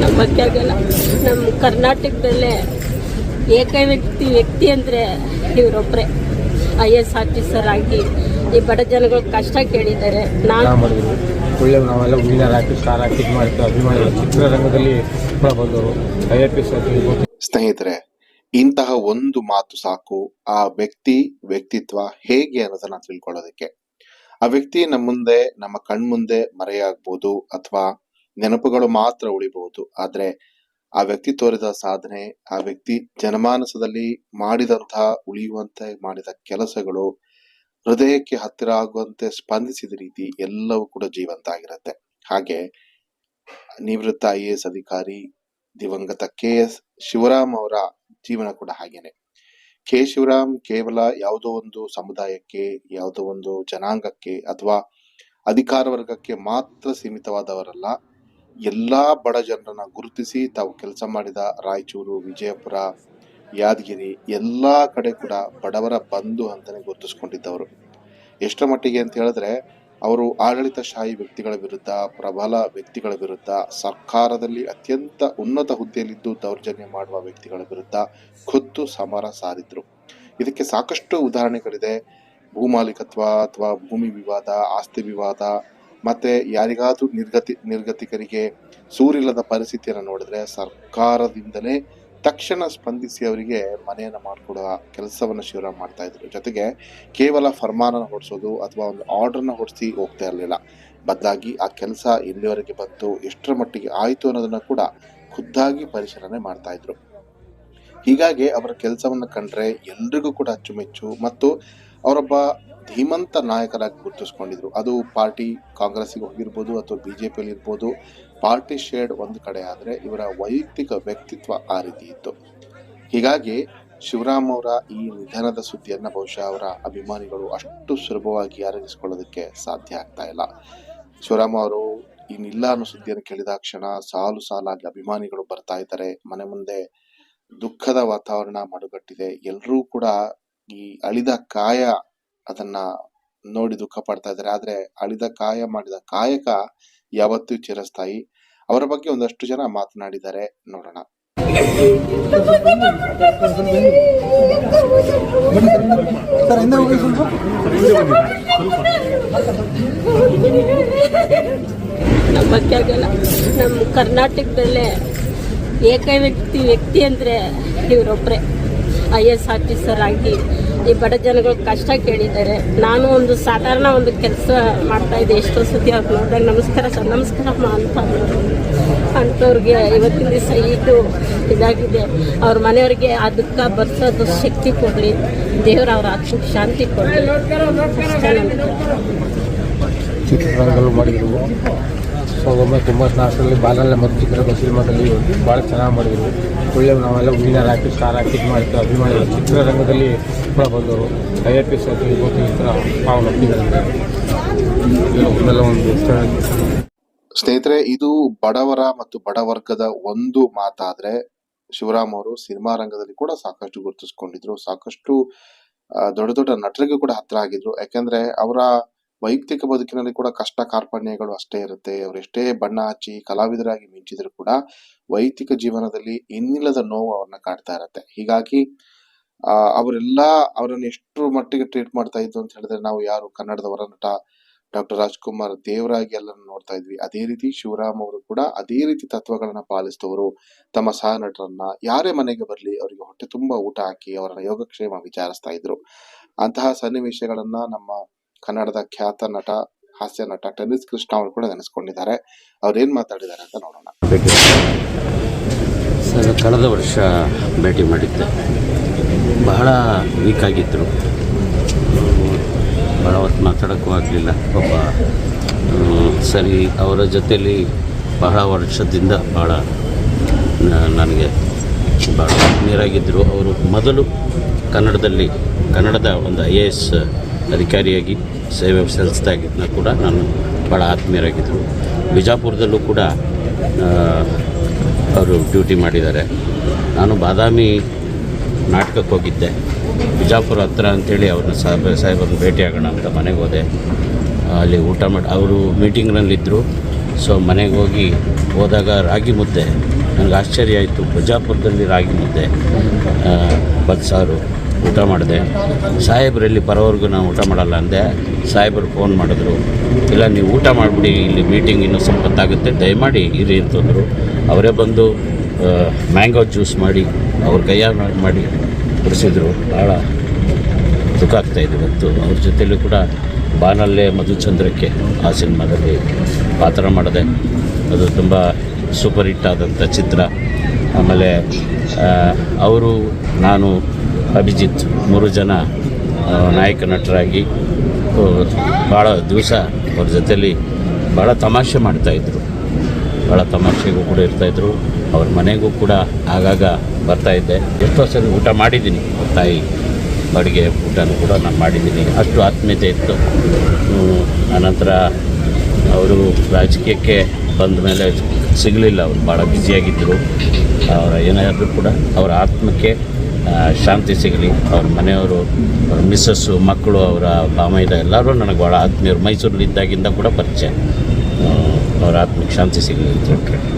ನಮ್ಮ ಆಗಲ್ಲ ನಮ್ಮ ಕರ್ನಾಟಕದಲ್ಲೇ ಏಕ ವ್ಯಕ್ತಿ ವ್ಯಕ್ತಿ ಅಂದರೆ ಇವರೊಬ್ಬರೇ ಐ ಎಸ್ ಆಫೀಸರ್ ಆಗಿ ಈ ಬಡ ಜನಗಳು ಕಷ್ಟ ಕೇಳಿದ್ದಾರೆ. ನಾನು ಒಳ್ಳೆ ನಾವೆಲ್ಲ ಹೂವಿನ ಹಾಕಿ ಸ್ಟಾರ್ ಹಾಕಿ ಮಾಡ್ತೀವಿ ಅಭಿಮಾನಿಗಳು ಚಿತ್ರರಂಗದಲ್ಲಿ ಕೂಡ ಬಂದವರು ಐ ಎ ಪಿ ಎಸ್ ಸ್ನೇಹಿತರೆ, ಇಂತಹ ಒಂದು ಮಾತು ಸಾಕು. ಆ ವ್ಯಕ್ತಿ, ವ್ಯಕ್ತಿತ್ವ ಹೇಗೆ ಅನ್ನೋದನ್ನ ತಿಳ್ಕೊಳ್ಳೋದಕ್ಕೆ. ಆ ವ್ಯಕ್ತಿ ನಮ್ಮ ಮುಂದೆ, ನಮ್ಮ ಕಣ್ಮುಂದೆ ಮರೆಯಾಗ್ಬೋದು ಅಥವಾ ನೆನಪುಗಳು ಮಾತ್ರ ಉಳಿಬಹುದು. ಆದ್ರೆ ಆ ವ್ಯಕ್ತಿ ತೋರಿದ ಸಾಧನೆ, ಆ ವ್ಯಕ್ತಿ ಜನಮಾನಸದಲ್ಲಿ ಮಾಡಿದಂತಹ, ಉಳಿಯುವಂತೆ ಮಾಡಿದ ಕೆಲಸಗಳು ಹೃದಯಕ್ಕೆ ಹತ್ತಿರ ಆಗುವಂತೆ ಸ್ಪಂದಿಸಿದ ರೀತಿ ಎಲ್ಲವೂ ಕೂಡ ಜೀವಂತ ಆಗಿರುತ್ತೆ. ಹಾಗೆ ನಿವೃತ್ತ ಐ ಎ ಎಸ್ ಅಧಿಕಾರಿ ದಿವಂಗತ ಕೆ ಎಸ್ ಶಿವರಾಮ್ ಅವರ ಜೀವನ ಕೂಡ ಹಾಗೇನೆ. ಕೆ ಶಿವರಾಮ್ ಕೇವಲ ಯಾವುದೋ ಒಂದು ಸಮುದಾಯಕ್ಕೆ, ಯಾವುದೋ ಒಂದು ಜನಾಂಗಕ್ಕೆ ಅಥವಾ ಅಧಿಕಾರ ವರ್ಗಕ್ಕೆ ಮಾತ್ರ ಸೀಮಿತವಾದವರಲ್ಲ, ಎಲ್ಲಾ ಬಡ ಜನರನ್ನ ಗುರುತಿಸಿ ತಾವು ಕೆಲಸ ಮಾಡಿದ ರಾಯಚೂರು, ವಿಜಯಪುರ ಯಾದಗಿರಿ ಎಲ್ಲ ಕಡೆ ಕೂಡ ಬಡವರ ಬಂಧು ಅಂತಾನೆ ಗುರುತಿಸ್ಕೊಂಡಿದ್ದವರು. ಎಷ್ಟರ ಮಟ್ಟಿಗೆ ಅಂತ ಹೇಳಿದ್ರೆ, ಅವರು ಆಡಳಿತಶಾಹಿ ವ್ಯಕ್ತಿಗಳ ವಿರುದ್ಧ, ಪ್ರಬಲ ವ್ಯಕ್ತಿಗಳ ವಿರುದ್ಧ, ಸರ್ಕಾರದಲ್ಲಿ ಅತ್ಯಂತ ಉನ್ನತ ಹುದ್ದೆಯಲ್ಲಿದ್ದು ದೌರ್ಜನ್ಯ ಮಾಡುವ ವ್ಯಕ್ತಿಗಳ ವಿರುದ್ಧ ಖುದ್ದು ಸಮರ ಸಾರಿದ್ರು. ಇದಕ್ಕೆ ಸಾಕಷ್ಟು ಉದಾಹರಣೆಗಳಿದೆ. ಭೂಮಾಲೀಕತ್ವ ಅಥವಾ ಭೂಮಿ ವಿವಾದ, ಆಸ್ತಿ ವಿವಾದ, ಮತ್ತೆ ಯಾರಿಗಾದ್ರೂ ನಿರ್ಗತಿ ನಿರ್ಗತಿಕರಿಗೆ ಸೂರಿಲ್ಲದ ಪರಿಸ್ಥಿತಿಯನ್ನು ನೋಡಿದ್ರೆ ಸರ್ಕಾರದಿಂದಲೇ ತಕ್ಷಣ ಸ್ಪಂದಿಸಿ ಅವರಿಗೆ ಮನೆಯನ್ನು ಮಾಡಿಕೊಡುವ ಕೆಲಸವನ್ನು ಶಿವರಾಮ್ ಮಾಡ್ತಾ ಇದ್ರು. ಜೊತೆಗೆ ಕೇವಲ ಫರ್ಮಾನನ ಹೊಡಿಸೋದು ಅಥವಾ ಒಂದು ಆರ್ಡರ್ನ ಹೊಡಿಸಿ ಹೋಗ್ತಾ ಇರಲಿಲ್ಲ. ಬದಲಾಗಿ ಆ ಕೆಲಸ ಎಲ್ಲಿವರೆಗೆ ಬಂತು, ಎಷ್ಟರ ಮಟ್ಟಿಗೆ ಆಯಿತು ಅನ್ನೋದನ್ನು ಕೂಡ ಖುದ್ದಾಗಿ ಪರಿಶೀಲನೆ ಮಾಡ್ತಾ ಇದ್ರು. ಹೀಗಾಗಿ ಅವರ ಕೆಲಸವನ್ನು ಕಂಡ್ರೆ ಎಲ್ರಿಗೂ ಕೂಡ ಅಚ್ಚುಮೆಚ್ಚು ಮತ್ತು ಅವರೊಬ್ಬ ಧೀಮಂತ ನಾಯಕರಾಗಿ ಗುರುತಿಸ್ಕೊಂಡಿದ್ರು. ಅದು ಪಾರ್ಟಿ ಕಾಂಗ್ರೆಸ್ಸಿಗೆ ಹೋಗಿರ್ಬೋದು ಅಥವಾ ಬಿ ಜೆ ಪಿಯಲ್ಲಿ ಇರ್ಬೋದು. ಪಾರ್ಟಿ ಶೇಡ್ ಒಂದು ಕಡೆ ಆದರೆ ಇವರ ವೈಯಕ್ತಿಕ ವ್ಯಕ್ತಿತ್ವ ಆ ರೀತಿ ಇತ್ತು. ಹೀಗಾಗಿ ಶಿವರಾಮ್ ಅವರ ಈ ನಿಧನದ ಸುದ್ದಿಯನ್ನು ಬಹುಶಃ ಅವರ ಅಭಿಮಾನಿಗಳು ಅಷ್ಟು ಸುಲಭವಾಗಿ ಅರಗಿಸ್ಕೊಳ್ಳೋದಕ್ಕೆ ಸಾಧ್ಯ ಆಗ್ತಾ ಇಲ್ಲ. ಶಿವರಾಮ್ ಅವರು ಇನ್ನಿಲ್ಲ ಅನ್ನೋ ಸುದ್ದಿಯನ್ನು ಕೇಳಿದ ಕ್ಷಣ ಸಾಲು ಸಾಲಾಗಿ ಅಭಿಮಾನಿಗಳು ಬರ್ತಾ ಇದ್ದಾರೆ. ಮನೆ ಮುಂದೆ ದುಃಖದ ವಾತಾವರಣ ಮಡುಗಟ್ಟಿದೆ. ಎಲ್ಲರೂ ಕೂಡ ಈ ಅಳಿದ ಕಾಯ ಅದನ್ನ ನೋಡಿ ದುಃಖ ಪಡ್ತಾ ಇದ್ದಾರೆ. ಆದ್ರೆ ಅಳಿದ ಕಾಯ ಮಾಡಿದ ಕಾಯಕ ಯಾವತ್ತೂ ಚಿರಸ್ಥಾಯಿ. ಅವರ ಬಗ್ಗೆ ಒಂದಷ್ಟು ಜನ ಮಾತನಾಡಿದ್ದಾರೆ. ನೋಡೋಣ. ನಮ್ಮ ಬಗ್ಗೆ ಆಗಲ್ಲ ನಮ್ಮ ಕರ್ನಾಟಕದಲ್ಲೇ ಏಕ ವ್ಯಕ್ತಿ ವ್ಯಕ್ತಿ ಅಂದರೆ ಇವರೊಬ್ಬರೇ ಐ ಎಸ್ ಆಫೀಸರ್ ಆಗಿ ಈ ಬಡ ಜನಗಳು ಕಷ್ಟ ಕೇಳಿದ್ದಾರೆ. ನಾನು ಒಂದು ಸಾಧಾರಣ ಒಂದು ಕೆಲಸ ಮಾಡ್ತಾ ಇದ್ದೆ. ಎಷ್ಟೋ ಸತಿ ಅವ್ರು ನೋಡಿದಾಗ, ನಮಸ್ಕಾರ ಸರ್, ನಮಸ್ಕಾರ ಅಂತ. ಅಂಥವ್ರಿಗೆ ಇವತ್ತಿನ ದಿವಸ ಇದು ಇದಾಗಿದೆ. ಅವ್ರ ಮನೆಯವರಿಗೆ ಆ ದುಃಖ ಬರ್ಸೋದು ಶಕ್ತಿ ಕೊಡಲಿ. ದೇವರು ಅವ್ರ ಆತ್ಮಕ್ಕೆ ಶಾಂತಿ ಕೊಡಲಿ. ಅಷ್ಟೇ ಒಮ್ಮೆ ತುಂಬ ಸ್ನಾಕ್ಸಲ್ಲಿ ಬಾಲಲ್ಲ ಮತ್ತು ಚಿತ್ರರಂಗ ಮಠದಲ್ಲಿ ಭಾಳ ಚೆನ್ನಾಗಿ ಮಾಡಿದ್ರು. ಒಳ್ಳೆ ನಾವೆಲ್ಲ ವಿನ್ನರ್ ಹಾಕಿ ಸ್ಟಾರ್ ಹಾಕಿ ಇದು ಮಾಡ್ತೀವಿ ಅಭಿಮಾನಿಗಳು. ಚಿತ್ರರಂಗದಲ್ಲಿ ಕೂಡ ಬಂದವರು. ಐ ಎ ಪಿ ಎಸ್ ಆಗಿರ್ಬೋದು ಈ ಥರ ಪಾವು ಒಂದು ಸ್ನೇಹಿತರೆ, ಇದು ಬಡವರ ಮತ್ತು ಬಡವರ್ಗದ ಒಂದು ಮಾತಾದ್ರೆ ಶಿವರಾಮ್ ಅವರು ಸಿನಿಮಾ ರಂಗದಲ್ಲಿ ಕೂಡ ಸಾಕಷ್ಟು ಗುರುತಿಸ್ಕೊಂಡಿದ್ರು. ಸಾಕಷ್ಟು ದೊಡ್ಡ ದೊಡ್ಡ ನಟರಿಗೂ ಕೂಡ ಹತ್ರ ಆಗಿದ್ರು. ಯಾಕಂದ್ರೆ ಅವರ ವೈಯಕ್ತಿಕ ಬದುಕಿನಲ್ಲಿ ಕೂಡ ಕಷ್ಟ ಕಾರ್ಪಣ್ಯಗಳು ಅಷ್ಟೇ ಇರುತ್ತೆ. ಅವರೆಷ್ಟೇ ಬಣ್ಣ ಹಚ್ಚಿ ಕಲಾವಿದರಾಗಿ ಮಿಂಚಿದ್ರು ಕೂಡ ವೈಯಕ್ತಿಕ ಜೀವನದಲ್ಲಿ ಇನ್ನಿಲ್ಲದ ನೋವು ಅವ್ರನ್ನ ಕಾಡ್ತಾ ಇರತ್ತೆ. ಹೀಗಾಗಿ, ಆ, ಅವರೆಲ್ಲ ಅವರನ್ನ ಎಷ್ಟು ಮಟ್ಟಿಗೆ ಟ್ರೀಟ್ ಮಾಡ್ತಾ ಇದ್ರು ಅಂತ ಹೇಳಿದ್ರೆ ನಾವು ಯಾರು ಕನ್ನಡದ ಹೊರ ನಟ ಡಾಕ್ಟರ್ ರಾಜ್ಕುಮಾರ್ ದೇವರಾಗಿ ಎಲ್ಲರನ್ನು ನೋಡ್ತಾ ಇದ್ವಿ. ಅದೇ ರೀತಿ ಶಿವರಾಮ್ ಅವರು ಕೂಡ ಅದೇ ರೀತಿ ತತ್ವಗಳನ್ನ ಪಾಲಿಸಿದವರು. ತಮ್ಮ ಸಹ ನಟರನ್ನ ಯಾರೇ ಮನೆಗೆ ಬರಲಿ ಅವರಿಗೆ ಹೊಟ್ಟೆ ತುಂಬಾ ಊಟ ಹಾಕಿ ಅವರ ಯೋಗಕ್ಷೇಮ ವಿಚಾರಿಸ್ತಾ ಇದ್ರು. ಅಂತಹ ಸನ್ನಿವೇಶಗಳನ್ನ ನಮ್ಮ ಕನ್ನಡದ ಖ್ಯಾತ ನಟ, ಹಾಸ್ಯ ನಟ ಟೆನ್ನಿಸ್ ಕೃಷ್ಣ ಅವರು ಕೂಡ ನೆನೆಸ್ಕೊಂಡಿದ್ದಾರೆ. ಏನು ಮಾತಾಡಿದ್ದಾರೆ ಅಂತ ನೋಡೋಣ. ಸರ್ ಕಳೆದ ವರ್ಷ ಭೇಟಿ ಮಾಡಿದ್ದೆ. ಬಹಳ ವೀಕ್ ಆಗಿದ್ದರು ಬಹಳ ಹೊತ್ತು ಮಾತಾಡೋಕ್ಕೂ ಆಗಲಿಲ್ಲ. ಒಬ್ಬ ಸರಿ, ಅವರ ಜೊತೆಯಲ್ಲಿ ಬಹಳ ವರ್ಷದಿಂದ ಭಾಳ ನನಗೆ ಭಾಳ ನೀರಾಗಿದ್ದರು ಅವರು ಮೊದಲು ಕನ್ನಡದಲ್ಲಿ, ಕನ್ನಡದ ಒಂದು ಐ ಎ ಎಸ್ ಅಧಿಕಾರಿಯಾಗಿ ಸೇವೆ ಸಲ್ಲಿಸ್ದಾಗಿದ್ದನ್ನ ಕೂಡ ನಾನು ಭಾಳ ಆತ್ಮೀಯರಾಗಿದ್ದರು. ಬಿಜಾಪುರದಲ್ಲೂ ಕೂಡ ಅವರು ಡ್ಯೂಟಿ ಮಾಡಿದ್ದಾರೆ. ನಾನು ಬಾದಾಮಿ ನಾಟಕಕ್ಕೆ ಹೋಗಿದ್ದೆ. ಬಿಜಾಪುರ ಹತ್ರ ಅಂತೇಳಿ ಅವ್ರನ್ನ ಸಾಹೇಬ್, ಸಾಹೇಬ್ರನ್ನ ಭೇಟಿಯಾಗೋಣ ಅಂತ ಮನೆಗೆ ಹೋದೆ. ಅಲ್ಲಿ ಊಟ ಮಾಡಿ, ಅವರು ಮೀಟಿಂಗ್ನಲ್ಲಿದ್ದರು. ಸೊ ಮನೆಗೆ ಹೋಗಿ ಹೋದಾಗ ರಾಗಿ ಮುದ್ದೆ. ನನಗೆ ಆಶ್ಚರ್ಯ ಆಯಿತು. ಬಿಜಾಪುರದಲ್ಲಿ ರಾಗಿ ಮುದ್ದೆ. ಬದ್ಸಾರು ಊಟ ಮಾಡಿದೆ. ಸಾಹೇಬರಲ್ಲಿ ಬರೋವರೆಗೂ ನಾನು ಊಟ ಮಾಡಲ್ಲ ಅಂದೆ. ಸಾಹೇಬರು ಫೋನ್ ಮಾಡಿದ್ರು. ಇಲ್ಲ, ನೀವು ಊಟ ಮಾಡಿಬಿಡಿ, ಇಲ್ಲಿ ಮೀಟಿಂಗ್ ಇನ್ನೂ ಸ್ವಲ್ಪ ಹೊತ್ತಾಗುತ್ತೆ. ದಯಮಾಡಿ ಇರಿ ಅಂತಂದರು ಅವರೇ ಬಂದು ಮ್ಯಾಂಗೋ ಜ್ಯೂಸ್ ಮಾಡಿ, ಅವ್ರ ಕೈಯಾಗ ಮಾಡಿ ಕುಡಿಸಿದ್ರು. ಭಾಳ ದುಃಖ ಆಗ್ತಾಯಿದೆ ಇವತ್ತು. ಅವ್ರ ಜೊತೆಯಲ್ಲಿ ಕೂಡ ಬಾನಲ್ಲೇ ಮಧುಚಂದ್ರಕ್ಕೆ ಆ ಸಿನಿಮಾದಲ್ಲಿ ಪಾತ್ರ ಮಾಡಿದೆ. ಅದು ತುಂಬ ಸೂಪರ್ ಹಿಟ್ ಆದಂಥ ಚಿತ್ರ. ಆಮೇಲೆ ಅವರು, ನಾನು ಅಭಿಜಿತ್ ಮೂರು ಜನ ನಾಯಕ ನಟರಾಗಿ ಭಾಳ ದಿವಸ ಅವ್ರ ಜೊತೆಯಲ್ಲಿ ಭಾಳ ತಮಾಷೆ ಮಾಡ್ತಾಯಿದ್ರು ಭಾಳ ತಮಾಷೆಗೂ ಕೂಡ ಇರ್ತಾಯಿದ್ರು ಅವ್ರ ಮನೆಗೂ ಕೂಡ ಆಗಾಗ ಬರ್ತಾಯಿದ್ದೆ ಎಷ್ಟೋ ಸರಿ ಊಟ ಮಾಡಿದ್ದೀನಿ. ತಾಯಿ ಅಡುಗೆ ಊಟನೂ ಕೂಡ ನಾನು ಮಾಡಿದ್ದೀನಿ. ಅಷ್ಟು ಆತ್ಮೀಯತೆ ಇತ್ತು. ಆನಂತರ ಅವರು ರಾಜಕೀಯಕ್ಕೆ ಬಂದ ಮೇಲೆ ಸಿಗಲಿಲ್ಲ. ಅವರು ಭಾಳ ಬ್ಯುಸಿಯಾಗಿದ್ದರು ಅವರ ಏನಾದರೂ ಕೂಡ ಅವರ ಆತ್ಮಕ್ಕೆ ಶಾಂತಿ ಸಿಗಲಿ. ಅವ್ರ ಮನೆಯವರು, ಅವ್ರ ಮಿಸ್ಸಸ್ಸು ಮಕ್ಕಳು, ಅವರ ಬಾಮೈದ ಎಲ್ಲರೂ ನನಗೆ ಭಾಳ ಆತ್ಮೀಯರು. ಮೈಸೂರಲ್ಲಿ ಇದ್ದಾಗಿಂದ ಕೂಡ ಪರಿಚಯ. ಅವ್ರ ಆತ್ಮಕ್ಕೆ ಶಾಂತಿ ಸಿಗಲಿ ಅಂತ ಹೇಳ್ರಿ